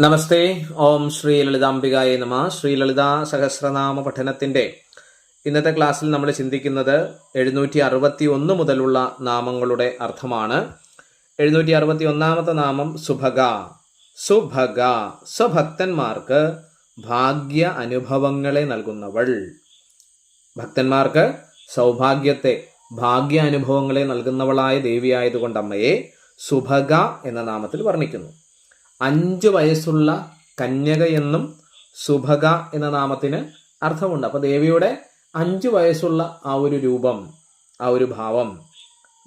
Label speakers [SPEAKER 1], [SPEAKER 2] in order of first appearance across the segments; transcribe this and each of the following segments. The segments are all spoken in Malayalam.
[SPEAKER 1] നമസ്തേ. ഓം ശ്രീ ലളിതാംബികായ നമ. ശ്രീ ലളിതാ സഹസ്രനാമ പഠനത്തിന്റെ ഇന്നത്തെ ക്ലാസ്സിൽ നമ്മൾ ചിന്തിക്കുന്നത് എഴുന്നൂറ്റി അറുപത്തി ഒന്ന് മുതലുള്ള നാമങ്ങളുടെ അർത്ഥമാണ്. എഴുന്നൂറ്റി അറുപത്തി ഒന്നാമത്തെ നാമം സുഭഗ. സുഭഗ സ്വഭക്തന്മാർക്ക് ഭാഗ്യ അനുഭവങ്ങളെ നൽകുന്നവൾ. ഭക്തന്മാർക്ക് സൗഭാഗ്യത്തെ ഭാഗ്യ അനുഭവങ്ങളെ നൽകുന്നവളായ ദേവിയായതുകൊണ്ട് അമ്മയെ സുഭഗ എന്ന നാമത്തിൽ വർണിക്കുന്നു. അഞ്ചു വയസ്സുള്ള കന്യക എന്നും സുഭക എന്ന നാമത്തിന് അർത്ഥമുണ്ട്. അപ്പൊ ദേവിയുടെ അഞ്ച് വയസ്സുള്ള ആ ഒരു രൂപം ആ ഒരു ഭാവം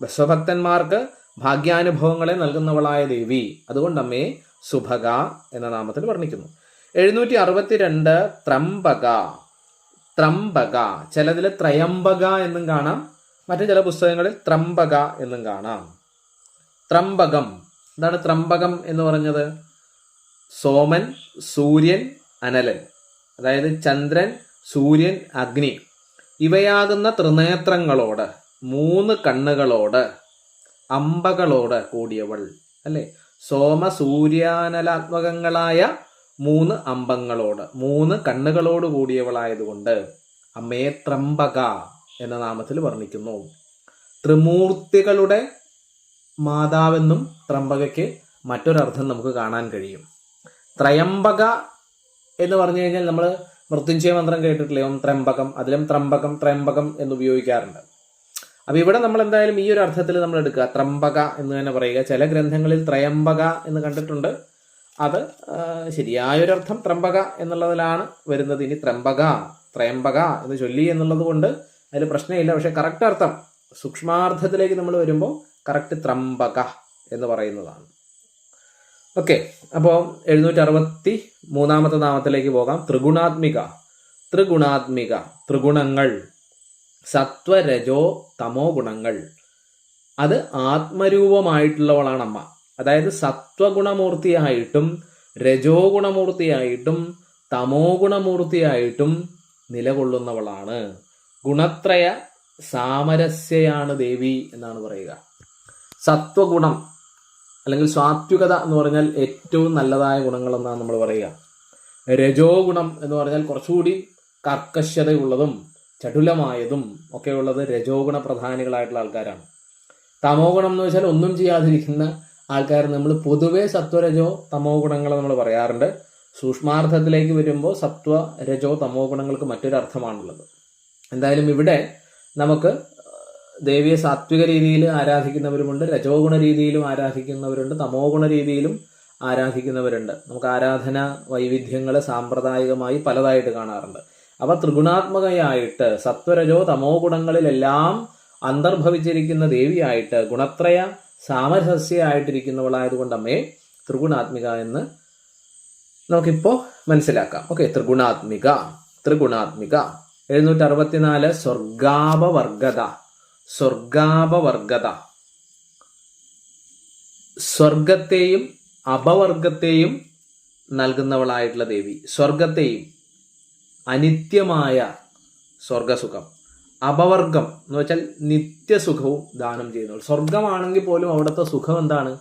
[SPEAKER 1] ബസ്വഭക്തന്മാർക്ക് ഭാഗ്യാനുഭവങ്ങളെ നൽകുന്നവളായ ദേവി. അതുകൊണ്ട് അമ്മയെ സുഭക എന്ന നാമത്തിൽ വർണിക്കുന്നു. എഴുന്നൂറ്റി അറുപത്തിരണ്ട് ത്രംബക. ത്രംബക. ചിലതിൽ ത്രയംബക എന്നും കാണാം. മറ്റു ചില പുസ്തകങ്ങളിൽ ത്രംബക എന്നും കാണാം. ത്രംബകം. എന്താണ് ത്രംബകം എന്ന് പറഞ്ഞത്? സോമൻ സൂര്യൻ അനലൻ. അതായത് ചന്ദ്രൻ സൂര്യൻ അഗ്നി. ഇവയാകുന്ന ത്രിനേത്രങ്ങളോട് മൂന്ന് കണ്ണുകളോട് അമ്പകളോട് കൂടിയവൾ. അല്ലെ? സോമ സൂര്യാനലാത്മകങ്ങളായ മൂന്ന് അമ്പങ്ങളോട് മൂന്ന് കണ്ണുകളോട് കൂടിയവളായതുകൊണ്ട് അമ്മയെ ത്രംബക എന്ന നാമത്തിൽ വർണിക്കുന്നു. ത്രിമൂർത്തികളുടെ മാതാവെന്നും ത്രംബകയ്ക്ക് മറ്റൊരർത്ഥം നമുക്ക് കാണാൻ കഴിയും. ത്രയംബക എന്ന് പറഞ്ഞു കഴിഞ്ഞാൽ നമ്മൾ മൃത്യുഞ്ജയ മന്ത്രം കേട്ടിട്ടില്ലേ? ഓം ത്രംബകം അതിലും ത്രംബകം ത്രയംബകം എന്ന് ഉപയോഗിക്കാറുണ്ട്. അപ്പം ഇവിടെ നമ്മൾ എന്തായാലും ഈ ഒരു അർത്ഥത്തിൽ നമ്മൾ എടുക്കുക. ത്രംബക എന്ന് തന്നെ പറയുക. ചില ഗ്രന്ഥങ്ങളിൽ ത്രയംബക എന്ന് കണ്ടിട്ടുണ്ട്. അത് ശരിയായൊരർത്ഥം ത്രംബക എന്നുള്ളതിലാണ് വരുന്നത്. ഇനി ത്രംബക ത്രയംബക എന്ന് ചൊല്ലി എന്നുള്ളത് കൊണ്ട് അതിൽ പ്രശ്നമില്ല. പക്ഷേ കറക്റ്റ് അർത്ഥം സൂക്ഷ്മാർത്ഥത്തിലേക്ക് നമ്മൾ വരുമ്പോൾ കറക്റ്റ് ത്രംബക എന്ന് പറയുന്നതാണ്. ഓക്കെ അപ്പോൾ എഴുന്നൂറ്റി അറുപത്തി മൂന്നാമത്തെ നാമത്തിലേക്ക് പോകാം. ത്രിഗുണാത്മിക ത്രിഗുണാത്മിക ത്രിഗുണങ്ങൾ സത്വരജോ തമോ ഗുണങ്ങൾ. അത് ആത്മരൂപമായിട്ടുള്ളവളാണ് അമ്മ. അതായത് സത്വഗുണമൂർത്തിയായിട്ടും രജോ ഗുണമൂർത്തിയായിട്ടും തമോ ഗുണമൂർത്തിയായിട്ടും നിലകൊള്ളുന്നവളാണ്. ഗുണത്രയ സാമരസ്യയാണ് ദേവി എന്നാണ് പറയുക. സത്വഗുണം അല്ലെങ്കിൽ സാത്വികത എന്ന് പറഞ്ഞാൽ ഏറ്റവും നല്ലതായ ഗുണങ്ങൾ എന്നാണ് നമ്മൾ പറയുക. രജോ ഗുണം എന്ന് പറഞ്ഞാൽ കുറച്ചുകൂടി കർക്കശതയുള്ളതും ചടുലമായതും ഒക്കെ ഉള്ളത് രജോ ഗുണ പ്രധാനികളായിട്ടുള്ള ആൾക്കാരാണ്. തമോ ഗുണം എന്ന് വെച്ചാൽ ഒന്നും ചെയ്യാതിരിക്കുന്ന ആൾക്കാർ നമ്മൾ പൊതുവെ സത്വരജോ തമോ ഗുണങ്ങൾ നമ്മൾ പറയാറുണ്ട്. സൂക്ഷ്മാർത്ഥത്തിലേക്ക് വരുമ്പോൾ സത്വ രജോ തമോ ഗുണങ്ങൾക്ക് മറ്റൊരു അർത്ഥമാണുള്ളത് എന്തായാലും ഇവിടെ നമുക്ക് ദേവിയെ സാത്വിക രീതിയിൽ ആരാധിക്കുന്നവരുമുണ്ട് രജോ ഗുണ രീതിയിലും ആരാധിക്കുന്നവരുണ്ട് തമോ ഗുണ രീതിയിലും ആരാധിക്കുന്നവരുണ്ട്. നമുക്ക് ആരാധന വൈവിധ്യങ്ങൾ സാമ്പ്രദായികമായി പലതായിട്ട് കാണാറുണ്ട്. അവ ത്രിഗുണാത്മകയായിട്ട് സത്വരജോ തമോ ഗുണങ്ങളിലെല്ലാം അന്തർഭവിച്ചിരിക്കുന്ന ദേവിയായിട്ട് ഗുണത്രയ സാമരസ്യമായിട്ടിരിക്കുന്നവളായതുകൊണ്ട് അമ്മയെ ത്രിഗുണാത്മിക എന്ന് നമുക്കിപ്പോ മനസ്സിലാക്കാം. ഓക്കെ ത്രിഗുണാത്മിക ത്രിഗുണാത്മിക. എഴുന്നൂറ്റി അറുപത്തിനാല് സ്വർഗാപവർഗത. സ്വർഗാപവർഗത. സ്വർഗത്തെയും അപവർഗത്തെയും നൽകുന്നവളായിട്ടുള്ള ദേവി. സ്വർഗത്തെയും അനിത്യമായ സ്വർഗസുഖം. അപവർഗം എന്ന് വെച്ചാൽ നിത്യസുഖവും ദാനം ചെയ്യുന്നവൾ. സ്വർഗമാണെങ്കിൽ പോലും അവിടുത്തെ സുഖം എന്താണ്?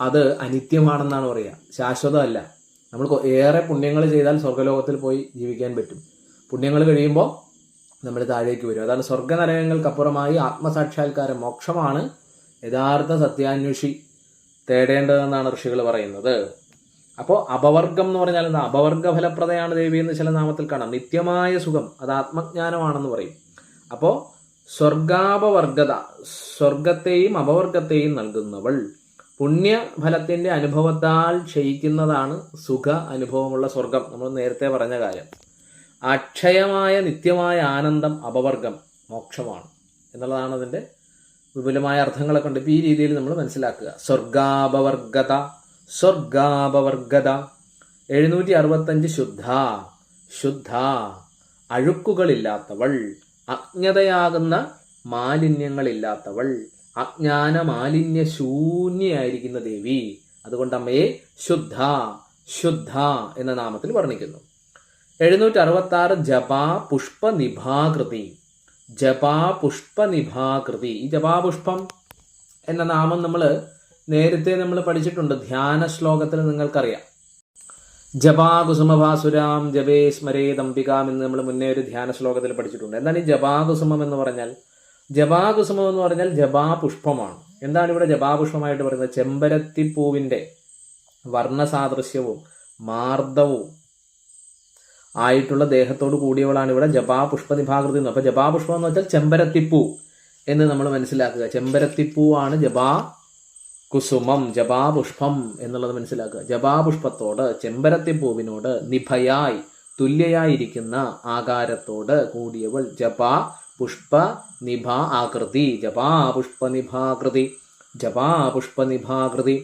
[SPEAKER 1] അത് അനിത്യമാണെന്നാണ് പറയുക. ശാശ്വതമല്ല. നമ്മൾ ഏറെ പുണ്യങ്ങൾ ചെയ്താൽ സ്വർഗലോകത്തിൽ പോയി ജീവിക്കാൻ പറ്റും. പുണ്യങ്ങൾ കഴിയുമ്പോൾ നമ്മൾ താഴേക്ക് വരും. അതാണ് സ്വർഗനരകങ്ങൾക്കപ്പുറമായി ആത്മസാക്ഷാത്കാരം മോക്ഷമാണ്. യഥാർത്ഥ സത്യാന്വേഷി തേടേണ്ടതെന്നാണ് ഋഷികൾ പറയുന്നത്. അപ്പോൾ അപവർഗം എന്ന് പറഞ്ഞാൽ എന്താ? അപവർഗ ഫലപ്രദയാണ് ദേവി എന്ന് ചില നാമത്തിൽ കാണാം. നിത്യമായ സുഖം അത് ആത്മജ്ഞാനമാണെന്ന് പറയും. അപ്പോൾ സ്വർഗാപവർഗത സ്വർഗത്തെയും അപവർഗത്തെയും നൽകുന്നവൾ പുണ്യഫലത്തിന്റെ അനുഭവത്താൽ ക്ഷയിക്കുന്നതാണ് സുഖ അനുഭവമുള്ള സ്വർഗം. നമ്മൾ നേരത്തെ പറഞ്ഞ കാര്യം. അക്ഷയമായ നിത്യമായ ആനന്ദം അപവർഗം മോക്ഷമാണ് എന്നുള്ളതാണ് അതിന്റെ വിപുലമായ അർത്ഥങ്ങളൊക്കെ ഉണ്ട് ഈ രീതിയിൽ നമ്മൾ മനസ്സിലാക്കുക. സ്വർഗാപവർഗത സ്വർഗാപവർഗത. എഴുന്നൂറ്റി അറുപത്തഞ്ച് ശുദ്ധ ശുദ്ധ. അഴുക്കുകളില്ലാത്തവൾ അജ്ഞതയാകുന്ന മാലിന്യങ്ങളില്ലാത്തവൾ. അജ്ഞാന മാലിന്യ ശൂന്യായിരിക്കുന്ന ദേവി. അതുകൊണ്ട് അമ്മയെ ശുദ്ധ ശുദ്ധ എന്ന നാമത്തിൽ വർണിക്കുന്നു. എഴുന്നൂറ്റി അറുപത്തി ആറ് ജപാ പുഷ്പ നിഭാകൃതി ജപാ പുഷ്പ നിഭാകൃതി ഈ ജപാപുഷ്പം എന്ന നാമം നമ്മൾ നേരത്തെ നമ്മൾ പഠിച്ചിട്ടുണ്ട്. ധ്യാന ശ്ലോകത്തിൽ നിങ്ങൾക്കറിയാം. ജപാകുസുമഭാസുരാം ജപേ സ്മരേ ദമ്പികാം എന്ന് നമ്മൾ മുന്നേ ഒരു ധ്യാന ശ്ലോകത്തിൽ പഠിച്ചിട്ടുണ്ട്. എന്താണ് ഈ ജപാകുസുമം എന്ന് പറഞ്ഞാൽ? ജപാകുസുമം എന്ന് പറഞ്ഞാൽ ജപാപുഷ്പമാണ് എന്താണ് ഇവിടെ ജപാപുഷ്പമായിട്ട് പറയുന്നത്? ചെമ്പരത്തിപ്പൂവിന്റെ വർണസാദൃശ്യവും മാർദ്ദവും ആയിട്ടുള്ള ദേഹത്തോട് കൂടിയവളാണ് ഇവിടെ ജപാപുഷ്പനിഭാകൃതി എന്ന് അപ്പൊ ജപാപുഷ്പം എന്ന് വെച്ചാൽ ചെമ്പരത്തിപ്പൂ എന്ന് നമ്മൾ മനസ്സിലാക്കുക. ചെമ്പരത്തിപ്പൂവാണ് ജപാ കുസുമം ജപാപുഷ്പം എന്നുള്ളത് മനസ്സിലാക്കുക. ജപാപുഷ്പത്തോട് ചെമ്പരത്തിപ്പൂവിനോട് നിഭയായി തുല്യയായിരിക്കുന്ന ആകാരത്തോട് കൂടിയവൾ ജപാ പുഷ്പ നിഭ ആകൃതി. ജപാ പുഷ്പ നിഭാകൃതി ജപാ പുഷ്പ നിഭാകൃതി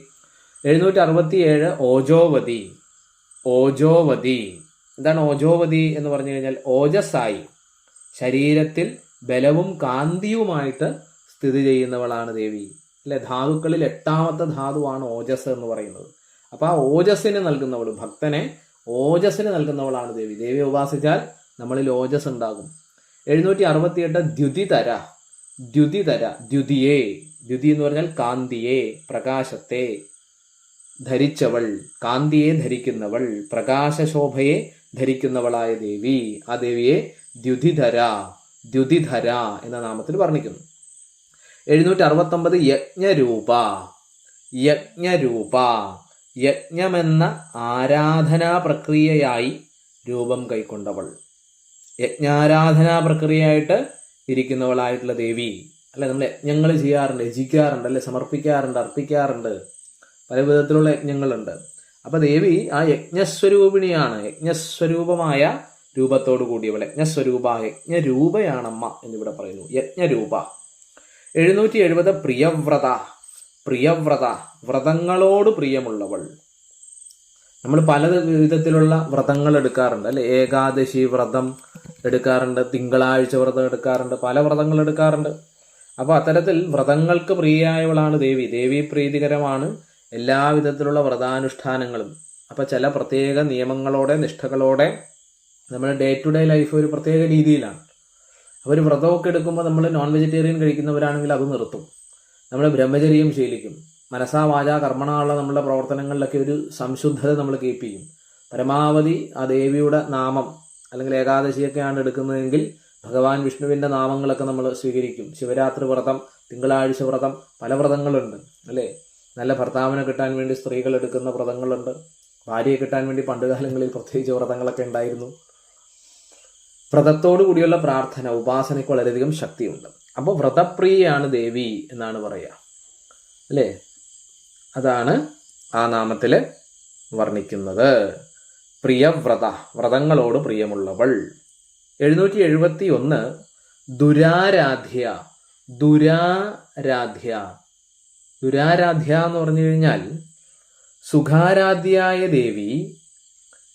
[SPEAKER 1] എഴുന്നൂറ്റി അറുപത്തിയേഴ് ഓജോവതി ഓജോവതി. എന്താണ് ഓജോവതി എന്ന് പറഞ്ഞു കഴിഞ്ഞാൽ ഓജസ്സായി ശരീരത്തിൽ ബലവും കാന്തിയുമായിട്ട് സ്ഥിതി ചെയ്യുന്നവളാണ് ദേവി. അല്ലെ? ധാതുക്കളിൽ എട്ടാമത്തെ ധാതുവാണ് ഓജസ് എന്ന് പറയുന്നത്. അപ്പൊ ആ ഓജസ്സിന് നൽകുന്നവൾ ഭക്തനെ ഓജസ്സിന് നൽകുന്നവളാണ് ദേവി. ദേവിയെ ഉപാസിച്ചാൽ നമ്മളിൽ ഓജസ് ഉണ്ടാകും. എഴുന്നൂറ്റി അറുപത്തിയെട്ട് ദ്യുതി തര ദ്യുതി തര ദ്യുതിയെ ദ്യുതി എന്ന് പറഞ്ഞാൽ കാന്തിയെ പ്രകാശത്തെ ധരിച്ചവൾ കാന്തിയെ ധരിക്കുന്നവൾ പ്രകാശശോഭയെ ധരിക്കുന്നവളായ ദേവി ആ ദേവിയെ ദ്യുതിധര ദ്യുതിധര എന്ന നാമത്തിൽ വർണിക്കുന്നു. എഴുന്നൂറ്റി അറുപത്തൊമ്പത് യജ്ഞരൂപ യജ്ഞരൂപ യജ്ഞമെന്ന ആരാധനാ പ്രക്രിയയായി രൂപം കൈക്കൊണ്ടവൾ. യജ്ഞാരാധനാ പ്രക്രിയയായിട്ട് ഇരിക്കുന്നവളായിട്ടുള്ള ദേവി അല്ലെ നമ്മൾ യജ്ഞങ്ങൾ ചെയ്യാറുണ്ട് യജിക്കാറുണ്ട് അല്ലെ സമർപ്പിക്കാറുണ്ട് അർപ്പിക്കാറുണ്ട് പല വിധത്തിലുള്ള യജ്ഞങ്ങളുണ്ട്. അപ്പൊ ദേവി ആ യജ്ഞസ്വരൂപിണിയാണ്. യജ്ഞസ്വരൂപമായ രൂപത്തോടു കൂടിയവൾ യജ്ഞസ്വരൂപ യജ്ഞരൂപയാണമ്മ എന്നിവിടെ പറയുന്നു. യജ്ഞരൂപ. എഴുന്നൂറ്റി എഴുപത് പ്രിയവ്രത. പ്രിയവ്രത. വ്രതങ്ങളോട് പ്രിയമുള്ളവൾ. നമ്മൾ പല വിധത്തിലുള്ള വ്രതങ്ങൾ എടുക്കാറുണ്ട്. അല്ലെ? ഏകാദശി വ്രതം എടുക്കാറുണ്ട്. തിങ്കളാഴ്ച വ്രതം എടുക്കാറുണ്ട്. പല വ്രതങ്ങൾ എടുക്കാറുണ്ട്. അപ്പോൾ അത്തരത്തിൽ വ്രതങ്ങൾക്ക് പ്രിയയായവളാണ് ദേവി. ദേവി പ്രീതികരമാണ്. എല്ലാ വിധത്തിലുള്ള വ്രതാനുഷ്ഠാനങ്ങളും. അപ്പം ചില പ്രത്യേക നിയമങ്ങളോടെ നിഷ്ഠകളോടെ നമ്മുടെ ഡേ ടു ഡേ ലൈഫ് ഒരു പ്രത്യേക രീതിയിലാണ്. അപ്പോൾ ഒരു വ്രതമൊക്കെ എടുക്കുമ്പോൾ നമ്മൾ നോൺ വെജിറ്റേറിയൻ കഴിക്കുന്നവരാണെങ്കിൽ അത് നിർത്തും. നമ്മൾ ബ്രഹ്മചര്യം ശീലിക്കും. മനസ്സാ വാച കർമ്മണമുള്ള നമ്മുടെ പ്രവർത്തനങ്ങളിലൊക്കെ ഒരു സംശുദ്ധത നമ്മൾ കീപ്പ് ചെയ്യും. പരമാവധി ആ ദേവിയുടെ നാമം അല്ലെങ്കിൽ ഏകാദശിയൊക്കെയാണ് എടുക്കുന്നതെങ്കിൽ ഭഗവാൻ വിഷ്ണുവിന്റെ നാമങ്ങളൊക്കെ നമ്മൾ സ്വീകരിക്കും. ശിവരാത്രി വ്രതം തിങ്കളാഴ്ച വ്രതം പല വ്രതങ്ങളുണ്ട്. അല്ലേ? നല്ല ഭർത്താവിനെ കിട്ടാൻ വേണ്ടി സ്ത്രീകൾ എടുക്കുന്ന വ്രതങ്ങളുണ്ട്. ഭാര്യയെ കിട്ടാൻ വേണ്ടി പണ്ടുകാലങ്ങളിൽ പ്രത്യേകിച്ച് വ്രതങ്ങളൊക്കെ ഉണ്ടായിരുന്നു. വ്രതത്തോടു കൂടിയുള്ള പ്രാർത്ഥന ഉപാസനയ്ക്ക് വളരെയധികം ശക്തിയുണ്ട്. അപ്പോൾ വ്രതപ്രിയയാണ് ദേവി എന്നാണ് പറയുക അല്ലേ? അതാണ് ആ നാമത്തിൽ വർണിക്കുന്നത്. പ്രിയവ്രത വ്രതങ്ങളോട് പ്രിയമുള്ളവൾ. എഴുന്നൂറ്റി എഴുപത്തി ഒന്ന് ദുരാരാധ്യ ദുരാരാധ്യ ദുരാരാധ്യ എന്ന് പറഞ്ഞു കഴിഞ്ഞാൽ സുഖാരാധ്യായ ദേവി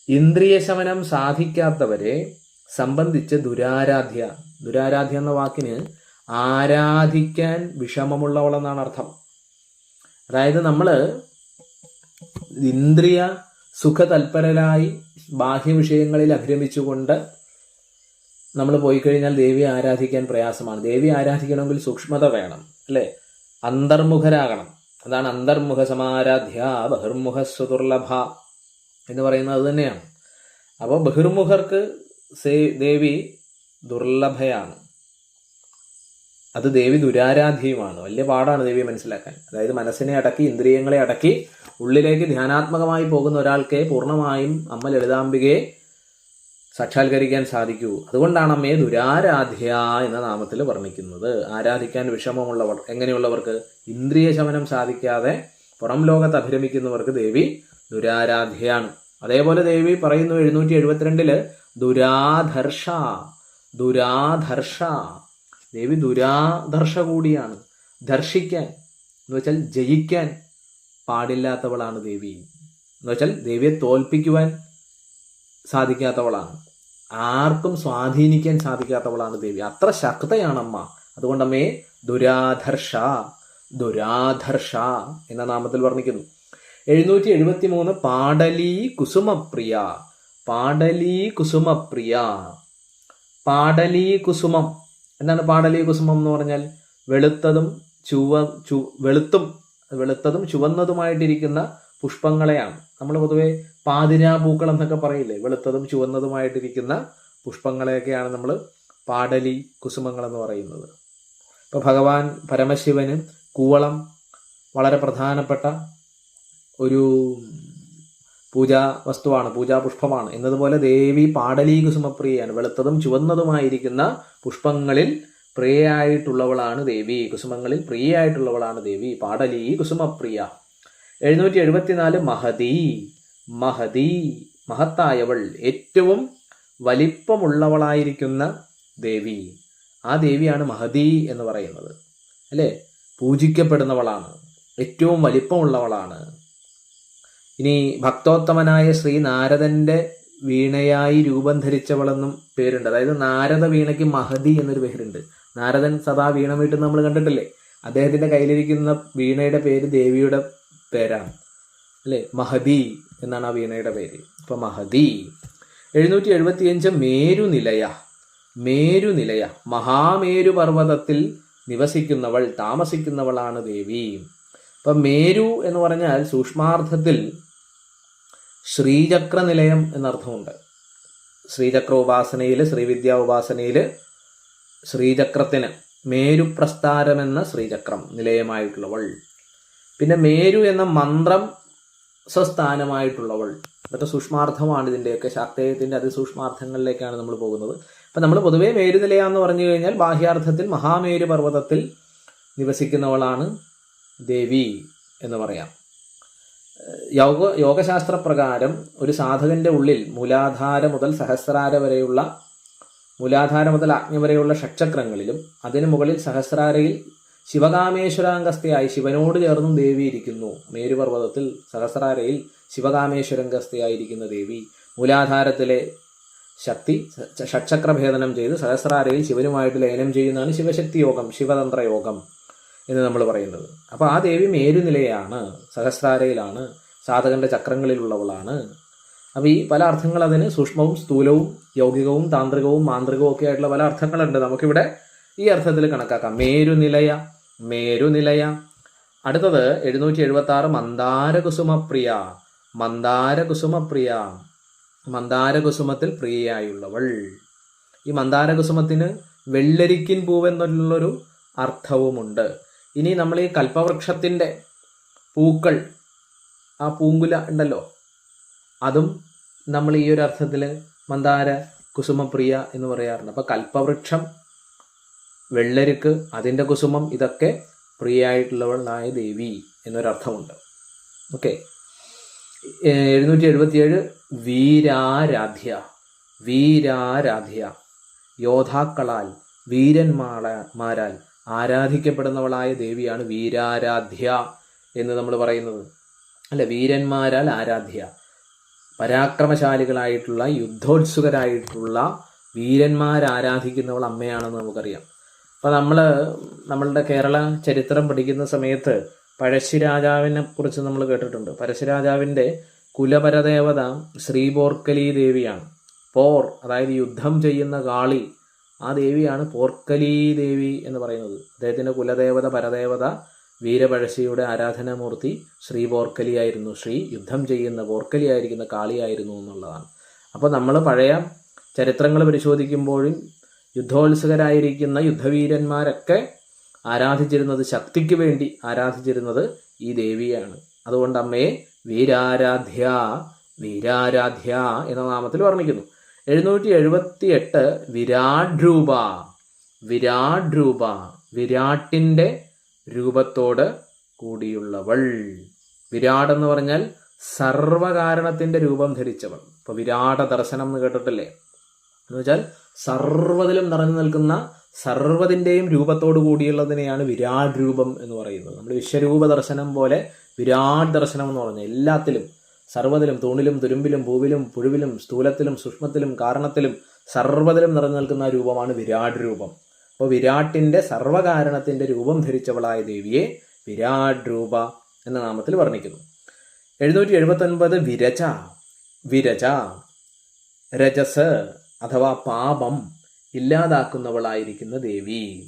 [SPEAKER 1] ഇന്ദ്രിയശമനം സാധിക്കാത്തവരെ സംബന്ധിച്ച് ദുരാരാധ്യ. ദുരാരാധ്യ എന്ന വാക്കിന് ആരാധിക്കാൻ വിഷമമുള്ളവളെന്നാണ് അർത്ഥം. അതായത് നമ്മൾ ഇന്ദ്രിയ സുഖതൽപരരായി ബാഹ്യവിഷയങ്ങളിൽ അഭിരമിച്ചുകൊണ്ട് നമ്മൾ പോയി കഴിഞ്ഞാൽ ദേവിയെ ആരാധിക്കാൻ പ്രയാസമാണ്. ദേവിയെ ആരാധിക്കണമെങ്കിൽ സൂക്ഷ്മത വേണം അല്ലേ? അന്തർമുഖരാകണം. അതാണ് അന്തർമുഖ സമാരാധ്യ ബഹിർമുഖ സുദുർലഭ എന്ന് പറയുന്നത് അത് തന്നെയാണ്. അപ്പോൾ ബഹിർമുഖർക്ക് ദേവി ദുർലഭയാണ്. അത് ദേവി ദുരാരാധ്യയുമാണ്. വലിയ പാടാണ് ദേവിയെ മനസ്സിലാക്കാൻ. അതായത് മനസ്സിനെ അടക്കി ഇന്ദ്രിയങ്ങളെ അടക്കി ഉള്ളിലേക്ക് ധ്യാനാത്മകമായി പോകുന്ന ഒരാൾക്ക് പൂർണമായും അമ്മ ലളിതാംബികയെ സാക്ഷാത്കരിക്കാൻ സാധിക്കൂ. അതുകൊണ്ടാണ് അമ്മയെ ദുരാരാധ്യ എന്ന നാമത്തിൽ വർണിക്കുന്നത്. ആരാധിക്കാൻ വിഷമമുള്ളവർ എങ്ങനെയുള്ളവർക്ക്? ഇന്ദ്രിയ ശമനം സാധിക്കാതെ പുറം ലോകത്ത് അഭിരമിക്കുന്നവർക്ക് ദേവി ദുരാരാധ്യയാണ് അതേപോലെ ദേവി പറയുന്നു എഴുന്നൂറ്റി എഴുപത്തിരണ്ടിൽ ദുരാധർഷ ദുരാധർഷ. ദേവി ദുരാധർഷ കൂടിയാണ്. ദർശിക്കാൻ എന്ന് വെച്ചാൽ ജയിക്കാൻ പാടില്ലാത്തവളാണ് ദേവി. എന്ന് വെച്ചാൽ ദേവിയെ തോൽപ്പിക്കുവാൻ സാധിക്കാത്തവളാണ്. ആർക്കും സ്വാധീനിക്കാൻ സാധിക്കാത്തവളാണ് ദേവി. അത്ര ശക്തയാണ് അമ്മ ദുരാധർഷ ദുരാധർഷ എന്ന നാമത്തിൽ വർണിക്കുന്നു. എഴുന്നൂറ്റി എഴുപത്തി മൂന്ന് പാടലി കുസുമപ്രിയ പാടലി കുസുമപ്രിയ പാടലി കുസുമം. എന്താണ് പാടലി കുസുമം എന്ന് പറഞ്ഞാൽ? വെളുത്തതും ചുവ ചു വെളുത്തും വെളുത്തതും ചുവന്നതുമായിട്ടിരിക്കുന്ന പുഷ്പങ്ങളെയാണ്. നമ്മൾ പൊതുവെ പാതിരാ പൂക്കൾ എന്നൊക്കെ പറയില്ലേ? വെളുത്തതും ചുവന്നതുമായിട്ടിരിക്കുന്ന പുഷ്പങ്ങളെയൊക്കെയാണ് നമ്മൾ പാടലി കുസുമങ്ങൾ എന്ന് പറയുന്നത്. ഇപ്പൊ ഭഗവാൻ പരമശിവന് കൂവളം വളരെ പ്രധാനപ്പെട്ട ഒരു പൂജാ വസ്തുവാണ് പൂജാ പുഷ്പമാണ്. എന്നതുപോലെ ദേവി പാടലി കുസുമപ്രിയയാണ്. വെളുത്തതും ചുവന്നതുമായിരിക്കുന്ന പുഷ്പങ്ങളിൽ പ്രിയയായിട്ടുള്ളവളാണ് ദേവി. കുസുമങ്ങളിൽ പ്രിയയായിട്ടുള്ളവളാണ് ദേവി. പാടലി കുസുമപ്രിയ. എഴുന്നൂറ്റി എഴുപത്തിനാല് മഹതി. മഹതി മഹത്തായവൾ ഏറ്റവും വലിപ്പമുള്ളവളായിരിക്കുന്ന ദേവി. ആ ദേവിയാണ് മഹതി എന്ന് പറയുന്നത്. അല്ലേ? പൂജിക്കപ്പെടുന്നവളാണ്. ഏറ്റവും വലിപ്പമുള്ളവളാണ്. ഇനി ഭക്തോത്തമനായ ശ്രീ നാരദന്റെ വീണയായി രൂപം ധരിച്ചവളെന്നും പേരുണ്ട്. അതായത് നാരദ വീണയ്ക്ക് മഹതി എന്നൊരു പേരുണ്ട്. നാരദൻ സദാ വീണ വീട്ടിൽ നമ്മൾ കണ്ടിട്ടില്ലേ? അദ്ദേഹത്തിന്റെ കയ്യിലിരിക്കുന്ന വീണയുടെ പേര് ദേവിയുടെ പേരാണ്. അല്ലേ? മഹതി എന്നാണ് ആ വീണയുടെ പേര്. ഇപ്പൊ മഹതി എഴുന്നൂറ്റി എഴുപത്തിയഞ്ച് മേരുനിലയ മേരുനിലയ മഹാമേരു പർവതത്തിൽ നിവസിക്കുന്നവൾ താമസിക്കുന്നവളാണ് ദേവി. ഇപ്പൊ മേരു എന്ന് പറഞ്ഞാൽ സൂക്ഷ്മാർത്ഥത്തിൽ ശ്രീചക്ര നിലയം എന്നർത്ഥമുണ്ട്. ശ്രീചക്ര ഉപാസനയിൽ ശ്രീവിദ്യാ ഉപാസനയിൽ ശ്രീചക്രത്തിന് മേരുപ്രസ്താരമെന്ന ശ്രീചക്രം നിലയമായിട്ടുള്ളവൾ. പിന്നെ മേരു എന്ന മന്ത്രം സ്വസ്ഥാനമായിട്ടുള്ളവൾ. അതൊക്കെ സൂക്ഷ്മാർത്ഥമാണ് ഇതിന്റെയൊക്കെ ശാക്തേയത്തിന്റെ അതിസൂക്ഷ്മാർത്ഥങ്ങളിലേക്കാണ് നമ്മൾ പോകുന്നത്. അപ്പം നമ്മൾ പൊതുവേ മേരുനിലയ എന്ന് പറഞ്ഞു കഴിഞ്ഞാൽ ബാഹ്യാർത്ഥത്തിൽ മഹാമേരു പർവതത്തിൽ നിവസിക്കുന്നവളാണ് ദേവി എന്ന് പറയാം. യോഗ യോഗശാസ്ത്ര പ്രകാരം ഒരു സാധകന്റെ ഉള്ളിൽ മൂലാധാര മുതൽ സഹസ്രാര വരെയുള്ള മൂലാധാര മുതൽ ആജ്ഞ വരെയുള്ള ഷക്ഷക്രങ്ങളിലും അതിനു മുകളിൽ സഹസ്രാരയിൽ ശിവകാമേശ്വരാംഗസ്ഥയായി ശിവനോട് ചേർന്നും ദേവി ഇരിക്കുന്നു. മേരുപർവതത്തിൽ സഹസ്രാരയിൽ ശിവകാമേശ്വരംഗസ്ഥയായിരിക്കുന്ന ദേവി മൂലാധാരത്തിലെ ശക്തി ഷഡ്ചക്രഭേദനം ചെയ്ത് സഹസ്രാരയിൽ ശിവനുമായിട്ട് ലയനം ചെയ്യുന്നതാണ് ശിവശക്തി യോഗം ശിവതന്ത്ര യോഗം എന്ന് നമ്മൾ പറയുന്നത്. അപ്പോൾ ആ ദേവി മേരുനിലയാണ് സഹസ്രാരയിലാണ് സാധകന്റെ ചക്രങ്ങളിലുള്ളവളാണ്. അപ്പോൾ ഈ പല അർത്ഥങ്ങൾ അതിന് സൂക്ഷ്മവും സ്ഥൂലവും യൗകികവും താന്ത്രികവും മാന്ത്രികവും ഒക്കെ ആയിട്ടുള്ള പല അർത്ഥങ്ങളുണ്ട്. നമുക്കിവിടെ ഈ അർത്ഥത്തിൽ കണക്കാക്കാം. മേരുനിലയ മേരുനിലയ. അടുത്തത് എഴുന്നൂറ്റി എഴുപത്തി ആറ് മന്ദാരകുസുമപ്രിയ. മന്ദാരകുസുമപ്രിയ. മന്ദാരകുസുമത്തിൽ പ്രിയയായുള്ളവൾ. ഈ മന്ദാരകുസുമത്തിന് വെള്ളരിക്കിൻ പൂവെന്നുള്ളൊരു അർത്ഥവുമുണ്ട്. ഇനി നമ്മൾ ഈ കൽപ്പവൃക്ഷത്തിന്റെ പൂക്കൾ ആ പൂങ്കുല ഉണ്ടല്ലോ അതും നമ്മൾ ഈ ഒരു അർത്ഥത്തിൽ മന്ദാര കുസുമപ്രിയ എന്ന് പറയാറുണ്ട്. അപ്പോൾ കൽപ്പവൃക്ഷം വെള്ളരിക്ക് അതിന്റെ കുസുമം ഇതൊക്കെ പ്രിയായിട്ടുള്ളവളായ ദേവി എന്നൊരർത്ഥമുണ്ട്. ഓക്കെ. എഴുന്നൂറ്റി എഴുപത്തിയേഴ് വീരാരാധ്യ വീരാരാധ്യ യോദ്ധാക്കളാൽ വീരന്മാരാൽ ആരാധിക്കപ്പെടുന്നവളായ ദേവിയാണ് വീരാരാധ്യ എന്ന് നമ്മൾ പറയുന്നത്. അല്ല വീരന്മാരാൽ ആരാധ്യ പരാക്രമശാലികളായിട്ടുള്ള യുദ്ധോത്സുകരായിട്ടുള്ള വീരന്മാരാരാധിക്കുന്നവൾ അമ്മയാണെന്ന് നമുക്കറിയാം. അപ്പോൾ നമ്മൾ നമ്മളുടെ കേരള ചരിത്രം പഠിക്കുന്ന സമയത്ത് പഴശ്ശിരാജാവിനെ കുറിച്ച് നമ്മൾ കേട്ടിട്ടുണ്ട്. പഴശ്ശിരാജാവിന്റെ കുലപരദേവത ശ്രീപോർക്കലി ദേവിയാണ്. പോർ അതായത് യുദ്ധം ചെയ്യുന്ന കാളി ആ ദേവിയാണ് പോർക്കലി ദേവി എന്ന് പറയുന്നത്. അദ്ദേഹത്തിന്റെ കുലദേവത പരദേവത വീരപഴശ്ശിയുടെ ആരാധനാമൂർത്തി ശ്രീ പോർക്കലിയായിരുന്നു ശ്രീ യുദ്ധം ചെയ്യുന്ന പോർക്കലിയായിരിക്കുന്ന കാളിയായിരുന്നു എന്നുള്ളതാണ്. അപ്പോൾ നമ്മൾ പഴയ ചരിത്രങ്ങൾ പരിശോധിക്കുമ്പോഴും യുദ്ധോത്സുകരായിരിക്കുന്ന യുദ്ധവീരന്മാരൊക്കെ ആരാധിച്ചിരുന്നത് ശക്തിക്ക് വേണ്ടി ആരാധിച്ചിരുന്നത് ഈ ദേവിയാണ്. അതുകൊണ്ട് അമ്മയെ വീരാരാധ്യ വീരാരാധ്യ എന്ന നാമത്തിൽ വർണിക്കുന്നു. എഴുന്നൂറ്റി എഴുപത്തി എട്ട് വിരാട് രൂപ വിരാട് രൂപ വിരാട്ടിന്റെ രൂപത്തോട് കൂടിയുള്ളവൾ. വിരാട് എന്ന് പറഞ്ഞാൽ സർവകാരണത്തിന്റെ രൂപം ധരിച്ചവൾ. ഇപ്പൊ വിരാട ദർശനം എന്ന് കേട്ടിട്ടില്ലേ? എന്ന് വെച്ചാൽ സർവതിലും നിറഞ്ഞു നിൽക്കുന്ന സർവതിന്റെയും രൂപത്തോടു കൂടിയുള്ളതിനെയാണ് വിരാട് രൂപം എന്ന് പറയുന്നത്. നമ്മൾ വിശ്വരൂപ ദർശനം പോലെ വിരാട് ദർശനം എന്ന് പറഞ്ഞു എല്ലാത്തിലും സർവതിലും തൂണിലും തുരുമ്പിലും പൂവിലും പുഴുവിലും സ്ഥൂലത്തിലും സൂക്ഷ്മത്തിലും കാരണത്തിലും സർവതിലും നിറഞ്ഞു നിൽക്കുന്ന രൂപമാണ് വിരാട് രൂപം. അപ്പോൾ വിരാട്ടിന്റെ സർവകാരണത്തിന്റെ രൂപം ധരിച്ചവളായ ദേവിയെ വിരാട് രൂപ എന്ന നാമത്തിൽ വർണിക്കുന്നു. എഴുന്നൂറ്റി എഴുപത്തൊൻപത് വിരച വിരച രജസ് അഥവാ പാപം ഇല്ലാതാക്കുന്നവളായിരിക്കുന്ന ദേവി.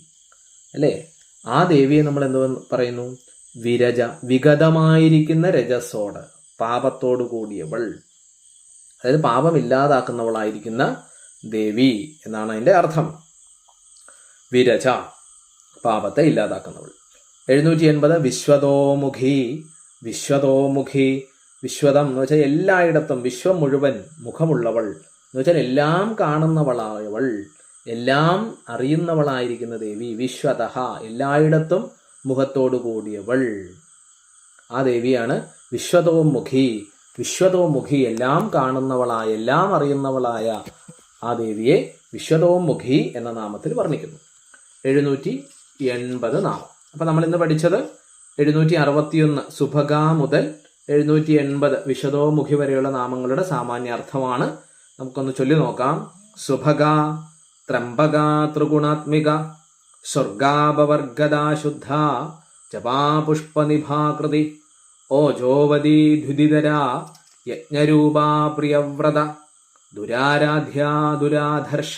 [SPEAKER 1] അല്ലേ? ആ ദേവിയെ നമ്മൾ എന്ത് പറയുന്നു? വിരജ വിഗതമായിരിക്കുന്ന രജസോട് പാപത്തോടു കൂടിയവൾ. അതായത് പാപം ഇല്ലാതാക്കുന്നവളായിരിക്കുന്ന ദേവി എന്നാണ് അതിന്റെ അർത്ഥം. വിരജ പാപത്തെ ഇല്ലാതാക്കുന്നവൾ. എഴുന്നൂറ്റി എൺപത് വിശ്വതോമുഖി വിശ്വതോമുഖി വിശ്വതം എന്ന് വെച്ചാൽ എല്ലായിടത്തും വിശ്വം മുഴുവൻ മുഖമുള്ളവൾ. എന്ന് വെച്ചാൽ എല്ലാം കാണുന്നവളായവൾ എല്ലാം അറിയുന്നവളായിരിക്കുന്ന ദേവി വിശ്വതഹ എല്ലായിടത്തും മുഖത്തോടു കൂടിയവൾ. ആ ദേവിയാണ് വിശ്വതോമുഖി. വിശ്വതോമുഖി എല്ലാം കാണുന്നവളായ എല്ലാം അറിയുന്നവളായ ആ ദേവിയെ വിശ്വതോമുഖി എന്ന നാമത്തിൽ വർണിക്കുന്നു. എഴുന്നൂറ്റി എൺപത് നാമം. അപ്പൊ നമ്മൾ ഇന്ന് പഠിച്ചത് എഴുന്നൂറ്റി അറുപത്തിയൊന്ന് സുഭഗ മുതൽ എഴുന്നൂറ്റി എൺപത് വിശദോമുഖി വരെയുള്ള നാമങ്ങളുടെ സാമാന്യാർത്ഥമാണ് നമുക്കൊന്ന് ചൊല്ലി നോക്കാം. സുഭഗ ത്രംബക ത്രിഗുണാത്മിക സ്വർഗാപവർഗദാശുദ്ധ ജപാപുഷ്പനിഭാകൃതി ഓജോവതി ധുതിധര യജ്ഞരൂപാ പ്രിയവ്രത ദുരാരാധ്യാ ദുരാധർഷ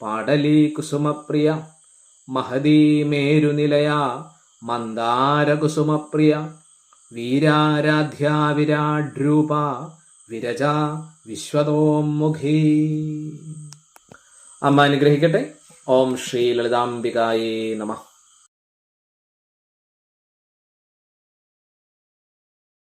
[SPEAKER 1] പാടലീ കുസുമപ്രിയ മഹദീ മേരുനിലയ മന്ദാരകുസുമപ്രിയ വീരാരാധ്യാ വിരാഡ്രൂപ വിരജ വിശ്വതോമുഖി അമ്മ അനുഗ്രഹിക്കട്ടെ ഓം ശ്രീ ലളിതാംബികായേ നമഃ.